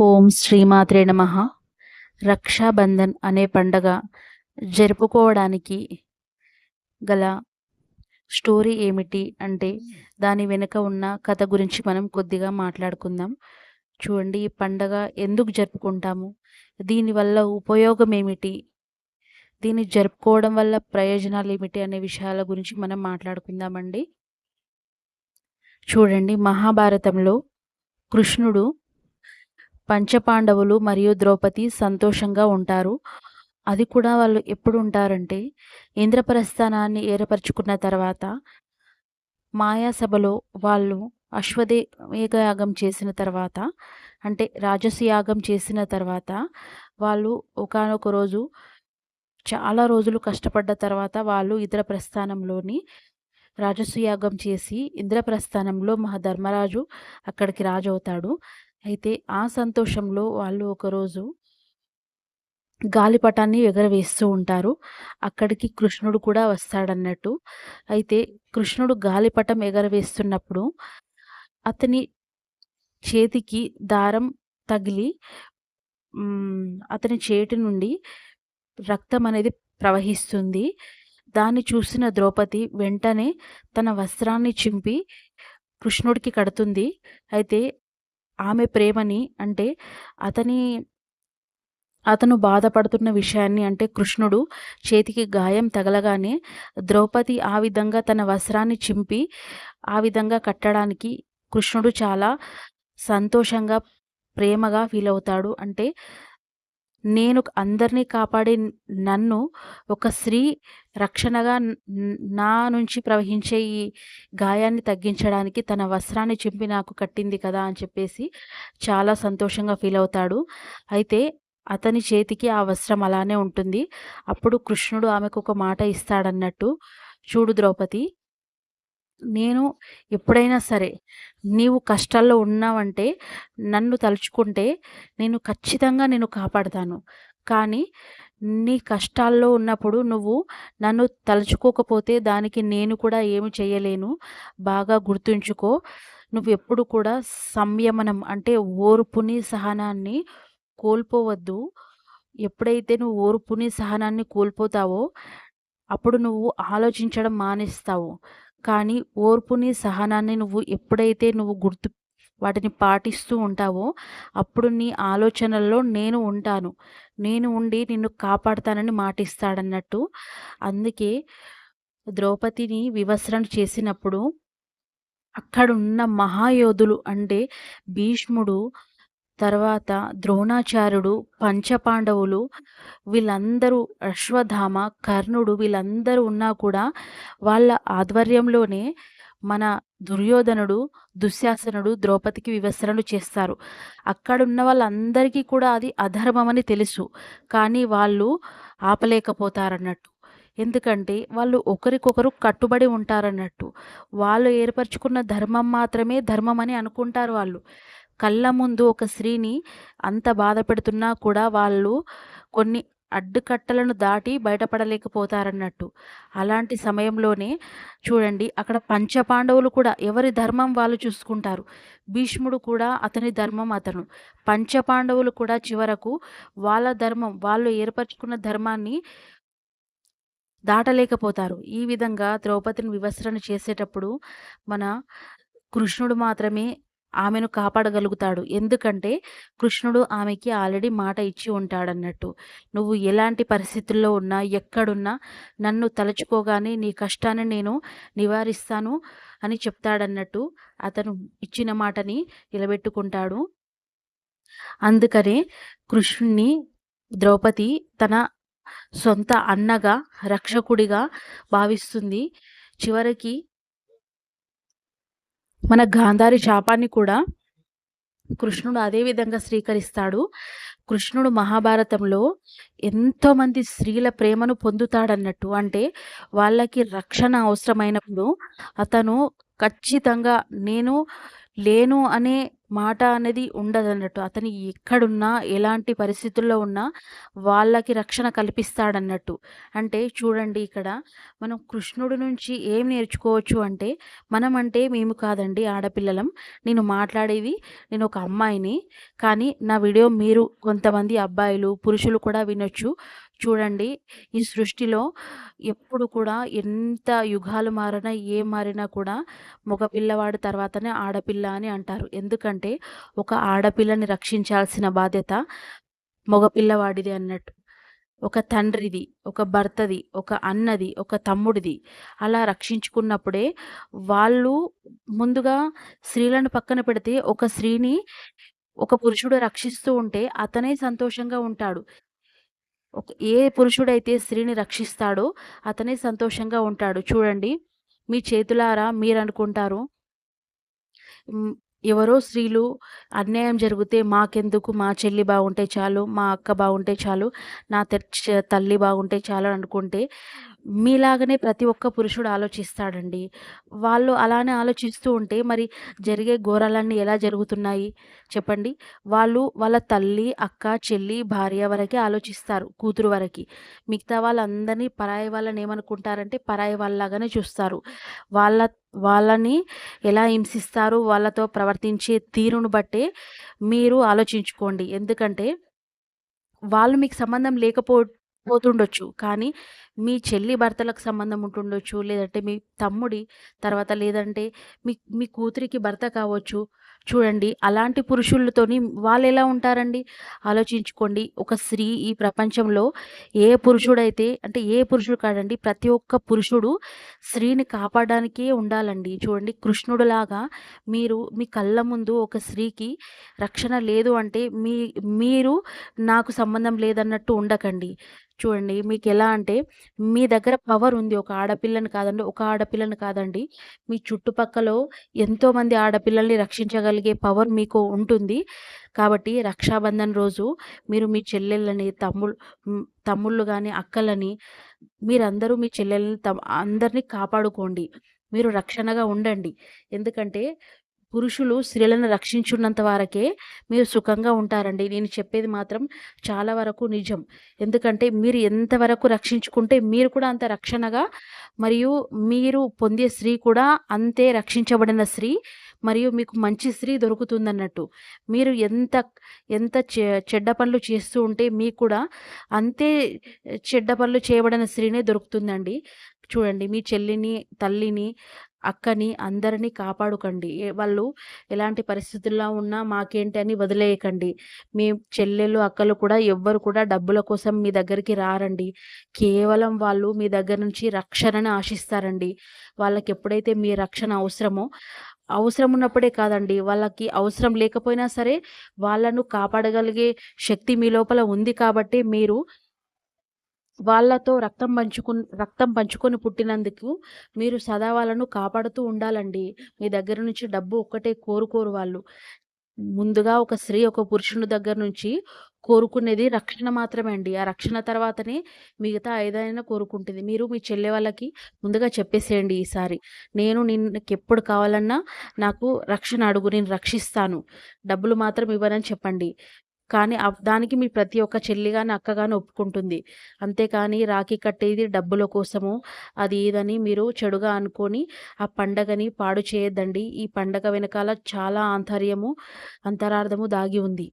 ఓం శ్రీమాత్రే నమ. రక్షాబంధన్ అనే పండగ జరుపుకోవడానికి గల స్టోరీ ఏమిటి అంటే దాని వెనుక ఉన్న కథ గురించి మనం కొద్దిగా మాట్లాడుకుందాం. చూడండి ఈ పండగ ఎందుకు జరుపుకుంటాము? దీనివల్ల ఉపయోగం ఏమిటి? దీన్ని జరుపుకోవడం వల్ల ప్రయోజనాలు ఏమిటి అనే విషయాల గురించి మనం మాట్లాడుకుందామండి. చూడండి మహాభారతంలో కృష్ణుడు పంచపాండవులు మరియు ద్రౌపది సంతోషంగా ఉంటారు. అది కూడా వాళ్ళు ఎప్పుడు ఉంటారంటే ఇంద్రప్రస్థానాన్ని ఏర్పరచుకున్న తర్వాత మాయాసభలో వాళ్ళు అశ్వదేగయాగం చేసిన తర్వాత అంటే రాజసు యాగం చేసిన తర్వాత వాళ్ళు ఒకానొక రోజు చాలా రోజులు కష్టపడ్డ తర్వాత వాళ్ళు ఇతర ప్రస్థానంలోని రాజసు యాగం చేసి ఇంద్రప్రస్థానంలో మహాధర్మరాజు అక్కడికి రాజు అవుతాడు అయితే ఆ సంతోషంలో వాళ్ళు ఒకరోజు గాలిపటాన్ని ఎగరవేస్తూ ఉంటారు. అక్కడికి కృష్ణుడు కూడా వస్తాడన్నట్టు. అయితే కృష్ణుడు గాలిపటం ఎగరవేస్తున్నప్పుడు అతని చేతికి దారం తగిలి అతని చేతి నుండి రక్తం అనేది ప్రవహిస్తుంది. దాన్ని చూసిన ద్రౌపది వెంటనే తన వస్త్రాన్ని చింపి కృష్ణుడికి కడుతుంది. అయితే ఆమె ప్రేమని అంటే అతని అతను బాధపడుతున్న విషయాన్ని అంటే కృష్ణుడు చేతికి గాయం తగలగానే ద్రౌపది ఆ విధంగా తన వస్త్రాన్ని చింపి ఆ విధంగా కట్టడానికి కృష్ణుడు చాలా సంతోషంగా ప్రేమగా ఫీల్ అవుతాడు. అంటే నేను అందరినీ కాపాడే నన్ను ఒక స్త్రీ రక్షణగా నా నుంచి ప్రవహించే ఈ గాయాన్ని తగ్గించడానికి తన వస్త్రాన్ని చింపి నాకు కట్టింది కదా అని చెప్పేసి చాలా సంతోషంగా ఫీల్ అవుతాడు. అయితే అతని చేతికి ఆ వస్త్రం అలానే ఉంటుంది. అప్పుడు కృష్ణుడు ఆమెకు ఒక మాట ఇస్తాడన్నట్టు చూడు ద్రౌపది నేను ఎప్పుడైనా సరే నీవు కష్టాల్లో ఉన్నావంటే నన్ను తలుచుకుంటే నేను ఖచ్చితంగా నేను కాపాడతాను. కానీ నీ కష్టాల్లో ఉన్నప్పుడు నువ్వు నన్ను తలుచుకోకపోతే దానికి నేను కూడా ఏమి చేయలేను. బాగా గుర్తుంచుకో. నువ్వు ఎప్పుడు కూడా సంయమనం అంటే ఓర్పుని సహనాన్ని కోల్పోవద్దు. ఎప్పుడైతే నువ్వు ఓర్పుని సహనాన్ని కోల్పోతావో అప్పుడు నువ్వు ఆలోచించడం మానేస్తావు. కానీ ఓర్పుని సహనాన్ని నువ్వు ఎప్పుడైతే నువ్వు గుర్తు వాటిని పాటిస్తూ ఉంటావో అప్పుడు నీ ఆలోచనల్లో నేను ఉంటాను. నేను ఉండి నిన్ను కాపాడుతానని మాటిస్తాడన్నట్టు. అందుకే ద్రౌపదిని వివస్రణ చేసినప్పుడు అక్కడున్న మహాయోధులు అంటే భీష్ముడు తర్వాత ద్రోణాచార్యుడు పంచపాండవులు వీళ్ళందరూ అశ్వధామ కర్ణుడు వీళ్ళందరూ ఉన్నా కూడా వాళ్ళ ఆధ్వర్యంలోనే మన దుర్యోధనుడు దుశ్శాసనుడు ద్రౌపదికి వివసనలు చేస్తారు. అక్కడున్న వాళ్ళందరికీ కూడా అది అధర్మమని తెలుసు. కానీ వాళ్ళు ఆపలేకపోతారన్నట్టు. ఎందుకంటే వాళ్ళు ఒకరికొకరు కట్టుబడి ఉంటారన్నట్టు. వాళ్ళు ఏర్పరచుకున్న ధర్మం మాత్రమే ధర్మం అని అనుకుంటారు వాళ్ళు. కళ్ళ ముందు ఒక స్త్రీని అంత బాధ పెడుతున్నా కూడా వాళ్ళు కొన్ని అడ్డుకట్టలను దాటి బయటపడలేకపోతారన్నట్టు. అలాంటి సమయంలోనే చూడండి అక్కడ పంచపాండవులు కూడా ఎవరి ధర్మం వాళ్ళు చూసుకుంటారు? భీష్ముడు కూడా అతని ధర్మం అతను. పంచపాండవులు కూడా చివరకు వాళ్ళ ధర్మం వాళ్ళు ఏర్పరచుకున్న ధర్మాన్ని దాటలేకపోతారు. ఈ విధంగా ద్రౌపదిని వివస్రణ చేసేటప్పుడు మన కృష్ణుడు మాత్రమే ఆమెను కాపాడగలుగుతాడు. ఎందుకంటే కృష్ణుడు ఆమెకి ఆల్రెడీ మాట ఇచ్చి ఉంటాడన్నట్టు. నువ్వు ఎలాంటి పరిస్థితుల్లో ఉన్నా ఎక్కడున్నా నన్ను తలుచుకోగానే నీ కష్టాన్ని నేను నివారిస్తాను అని చెప్తాడన్నట్టు అతను ఇచ్చిన మాటని నిలబెట్టుకుంటాడు. అందుకనే కృష్ణుణ్ణి ద్రౌపది తన సొంత అన్నగా రక్షకుడిగా భావిస్తుంది. చివరికి మన గాంధారి శాపాన్ని కూడా కృష్ణుడు అదే విధంగా స్వీకరిస్తాడు. కృష్ణుడు మహాభారతంలో ఎంతోమంది స్త్రీల ప్రేమను పొందుతాడన్నట్టు. అంటే వాళ్ళకి రక్షణ అవసరమైనప్పుడు అతను ఖచ్చితంగా నేను లేను అనే మాట అనేది ఉండదన్నట్టు. అతని ఎక్కడున్నా, ఎలాంటి పరిస్థితుల్లో ఉన్నా వాళ్ళకి రక్షణ కల్పిస్తాడన్నట్టు. అంటే చూడండి ఇక్కడ మనం కృష్ణుడి నుంచి ఏం నేర్చుకోవచ్చు అంటే, మనమంటే మేము కాదండి ఆడపిల్లలం. నేను మాట్లాడేది నేను ఒక అమ్మాయిని. కానీ నా వీడియో మీరు కొంతమంది అబ్బాయిలు, పురుషులు కూడా వినొచ్చు. చూడండి ఈ సృష్టిలో ఎప్పుడు కూడా ఎంత యుగాలు మారినా, ఏ మారినా కూడా మగ పిల్లవాడి తర్వాతనే ఆడపిల్ల అని అంటారు. ఎందుకంటే ఒక ఆడపిల్లని రక్షించాల్సిన బాధ్యత మగ పిల్లవాడిది అన్నట్టు. ఒక తండ్రిది, ఒక భర్తది, ఒక అన్నది, ఒక తమ్ముడిది అలా రక్షించుకున్నప్పుడే వాళ్ళు ముందుగా స్త్రీలను పక్కన పెడితే ఒక స్త్రీని ఒక పురుషుడు రక్షిస్తూ ఉంటే అతనే సంతోషంగా ఉంటాడు. ఒక ఏ పురుషుడైతే స్త్రీని రక్షిస్తాడో అతనే సంతోషంగా ఉంటాడు. చూడండి మీ చేతులారా మీరు అనుకుంటారు ఎవరో స్త్రీలు అన్యాయం జరిగితే మాకెందుకు మా చెల్లి బాగుంటే చాలు, మా అక్క బాగుంటే చాలు, నా తల్లి బాగుంటే చాలు అనుకుంటే మీలాగనే ప్రతి ఒక్క పురుషుడు ఆలోచిస్తాడండి. వాళ్ళు అలానే ఆలోచిస్తూ ఉంటే మరి జరిగే ఘోరాలన్నీ ఎలా జరుగుతున్నాయి చెప్పండి? వాళ్ళు వాళ్ళ తల్లి, అక్క, చెల్లి, భార్య వరకే ఆలోచిస్తారు. కూతురు వరకి. మిగతా వాళ్ళందరినీ పరాయి వాళ్ళని ఏమనుకుంటారంటే పరాయి వాళ్ళలాగానే చూస్తారు. వాళ్ళ వాళ్ళని ఎలా హింసిస్తారు, వాళ్ళతో ప్రవర్తించే తీరును బట్టే మీరు ఆలోచించుకోండి. ఎందుకంటే వాళ్ళు మీకు సంబంధం లేకపో పోతుండొచ్చు. కానీ మీ చెల్లి భర్తలకు సంబంధం ఉంటుండొచ్చు. లేదంటే మీ తమ్ముడి తర్వాత లేదంటే మీ మీ కూతురికి భర్త కావచ్చు. చూడండి అలాంటి పురుషులతోని ఎలా ఉంటారండి? ఆలోచించుకోండి. ఒక స్త్రీ ఈ ప్రపంచంలో ఏ పురుషుడైతే అంటే ఏ పురుషుడు కాదండి ప్రతి ఒక్క పురుషుడు స్త్రీని కాపాడడానికే ఉండాలండి. చూడండి కృష్ణుడులాగా మీరు మీ కళ్ళ ముందు ఒక స్త్రీకి రక్షణ లేదు అంటే మీ మీరు నాకు సంబంధం లేదన్నట్టు ఉండకండి. చూడండి మీకు ఎలా అంటే మీ దగ్గర పవర్ ఉంది. ఒక ఆడపిల్లని కాదండి, ఒక ఆడపిల్లని కాదండి. మీ చుట్టుపక్కల ఎంతోమంది ఆడపిల్లల్ని రక్షించగలిగే పవర్ మీకు ఉంటుంది. కాబట్టి రక్షాబంధన్ రోజు మీరు మీ చెల్లెళ్ళని, తమ్ముళ్ తమ్ముళ్ళు కానీ అక్కలని మీరందరూ మీ చెల్లెల్ని తం అందరిని కాపాడుకోండి. మీరు రక్షణగా ఉండండి. ఎందుకంటే పురుషులు స్త్రీలను రక్షించున్నంత వరకే మీరు సుఖంగా ఉంటారండి. నేను చెప్పేది మాత్రం చాలా వరకు నిజం. ఎందుకంటే మీరు ఎంతవరకు రక్షించుకుంటే మీరు కూడా అంత రక్షణగా మరియు మీరు పొందే స్త్రీ కూడా అంతే రక్షించబడిన స్త్రీ మరియు మీకు మంచి స్త్రీ దొరుకుతుందన్నట్టు. మీరు ఎంత ఎంత చె చెడ్డ పనులు చేస్తూ ఉంటే మీకు కూడా అంతే చెడ్డ పనులు చేయబడిన స్త్రీనే దొరుకుతుందండి. చూడండి మీ చెల్లిని, తల్లిని, అక్కని అందరిని కాపాడుకండి. వాళ్ళు ఎలాంటి పరిస్థితుల్లో ఉన్నా మాకేంటి అని వదిలేయకండి. మీ చెల్లెలు, అక్కలు కూడా ఎవ్వరు కూడా డబ్బుల కోసం మీ దగ్గరికి రారండి. కేవలం వాళ్ళు మీ దగ్గర నుంచి రక్షణను ఆశిస్తారండి. వాళ్ళకి ఎప్పుడైతే మీ రక్షణ అవసరమో అవసరం ఉన్నప్పుడే కాదండి. వాళ్ళకి అవసరం లేకపోయినా సరే వాళ్ళను కాపాడగలిగే శక్తి మీ లోపల ఉంది కాబట్టి మీరు వాళ్ళతో రక్తం పంచుకుని రక్తం పంచుకొని పుట్టినందుకు మీరు సదా వాళ్ళను కాపాడుతూ ఉండాలండి. మీ దగ్గర నుంచి డబ్బు ఒక్కటే కోరుకోరు వాళ్ళు. ముందుగా ఒక స్త్రీ ఒక పురుషుని దగ్గర నుంచి కోరుకునేది రక్షణ మాత్రమే అండి. ఆ రక్షణ తర్వాతనే మిగతా ఏదైనా కోరుకుంటుంది. మీరు మీ చెల్లె వాళ్ళకి ముందుగా చెప్పేసేయండి ఈసారి. నేను నిన్నకి ఎప్పుడు కావాలన్నా నాకు రక్షణ అడుగు నేను రక్షిస్తాను. డబ్బులు మాత్రం ఇవ్వనని చెప్పండి. కానీ దానికి మీ ప్రతి ఒక్క చెల్లి కానీ అక్క కానీ ఒప్పుకుంటుంది. అంతేకానీ రాఖీ కట్టేది డబ్బుల కోసము అది ఇదని మీరు చెడుగా అనుకొని ఆ పండగని పాడు చేయొద్దండి. ఈ పండగ వెనకాల చాలా ఆంతర్యము, అంతరార్థము దాగి ఉంది.